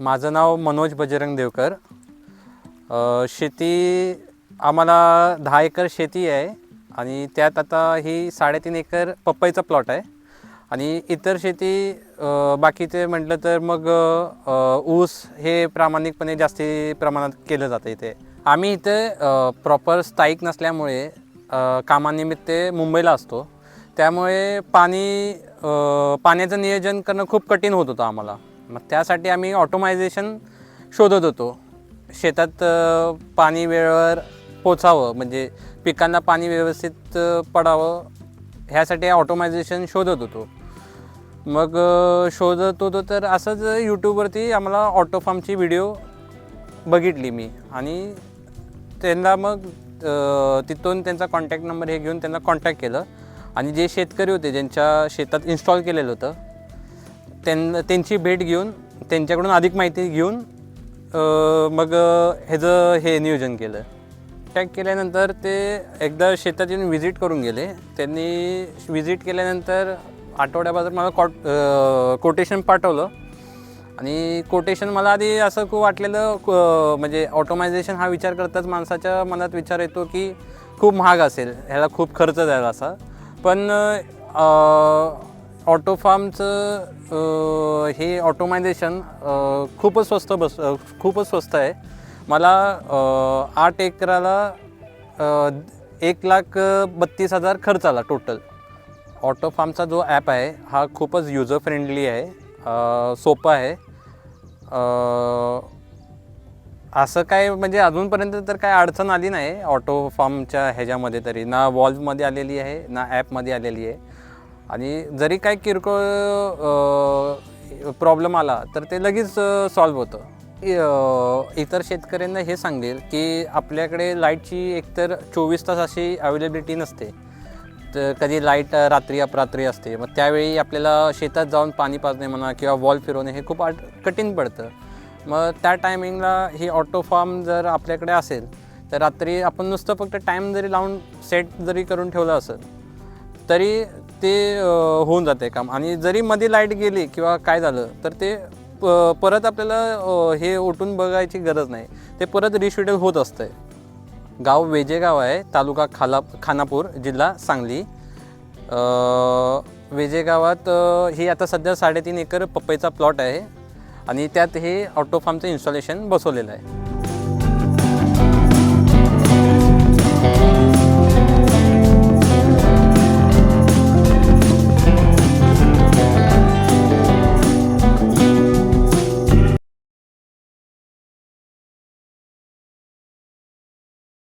माझं नाव मनोज बजरंग देवकर अ, शेती आम्हाला दहा एकर शेती आहे आणि त्यात आता ही साडेतीन एकर पपईचा प्लॉट आहे. आणि इतर शेती अ, बाकीचे म्हटलं तर मग अ, ऊस हे प्रामाणिकपणे जास्ती प्रमाणात केलं जातं इथे. आम्ही इथे प्रॉपर स्थायिक नसल्यामुळे अ, कामानिमित्त मुंबईला असतो. त्यामुळे पाणी अ, पाण्याचं नियोजन करणं खूप कठीण होत होतं आम्हाला. मग त्यासाठी आम्ही ऑटोमायझेशन शोधत होतो. शेतात पाणी वेळेवर पोचावं म्हणजे पिकांना पाणी व्यवस्थित पडावं ह्यासाठी ऑटोमायझेशन शोधत होतो. मग शोधत होतो तर असंच यूट्यूबवरती आम्हाला ऑटो फार्मची व्हिडिओ बघितली मी. आणि त्यांना मग तिथून त्यांचा कॉन्टॅक्ट नंबर हे घेऊन त्यांना कॉन्टॅक्ट केलं. आणि जे शेतकरी होते ज्यांच्या शेतात इन्स्टॉल केलेलं होतं त्यां त्यांची भेट घेऊन त्यांच्याकडून अधिक माहिती घेऊन मग ह्याचं हे नियोजन केलं. टॅग केल्यानंतर ते एकदा शेतात येऊन व्हिजिट करून गेले. त्यांनी व्हिजिट केल्यानंतर आठवड्यापासून मला कॉट कोटेशन पाठवलं. आणि कोटेशन मला आधी असं खूप वाटलेलं क- म्हणजे ऑटोमायझेशन हा विचार करताच माणसाच्या मनात विचार येतो की खूप महाग असेल. ह्याला खूप खर्च द्यायला असा. पण ऑटो फार्मचं हे ऑटोमायझेशन खूपच स्वस्त बस खूपच स्वस्त आहे. मला आठ एकराला एक लाख बत्तीस हजार खर्च आला टोटल ऑटो फार्मचा जो ॲप आहे हा खूपच युजर फ्रेंडली आहे सोपा आहे. असं काय म्हणजे अजूनपर्यंत तर काय अडचण आली नाही ऑटो फार्मच्या ह्याच्यामध्ये तरी. ना वॉल्वमध्ये आलेली आहे ना ॲपमध्ये आलेली आहे. आणि जरी काय किरकोळ प्रॉब्लेम आला तर ते लगेच सॉल्व होतं. इतर शेतकऱ्यांना हे सांगेल की आपल्याकडे लाईटची एकतर चोवीस तास अशी अवेलेबिलिटी नसते. तर कधी लाइट रात्री अपरात्री असते मग त्यावेळी आपल्याला शेतात जाऊन पाणी पाजणे म्हणा किंवा वॉल फिरवणे हे खूप आट कठीण पडतं. मग त्या टायमिंगला ही ऑटो फार्म जर आपल्याकडे असेल तर रात्री आपण नुसतं फक्त टाईम जरी लावून सेट जरी करून ठेवलं असेल तरी ते होऊन जाते काम. आणि जरी मध्ये लाइट गेली किंवा काय झालं तर ते प- परत आपल्याला हे उठून बघायची गरज नाही. ते परत रिशेड्यूल होत असतंय. गाव वेजेगाव आहे तालुका खाला खानापूर जिल्हा सांगली. वेजेगावात हे ही आता सध्या साडेतीन एकर पपईचा प्लॉट आहे आणि त्यात हे ऑटो फार्मचं इन्स्टॉलेशन बसवलेलं आहे.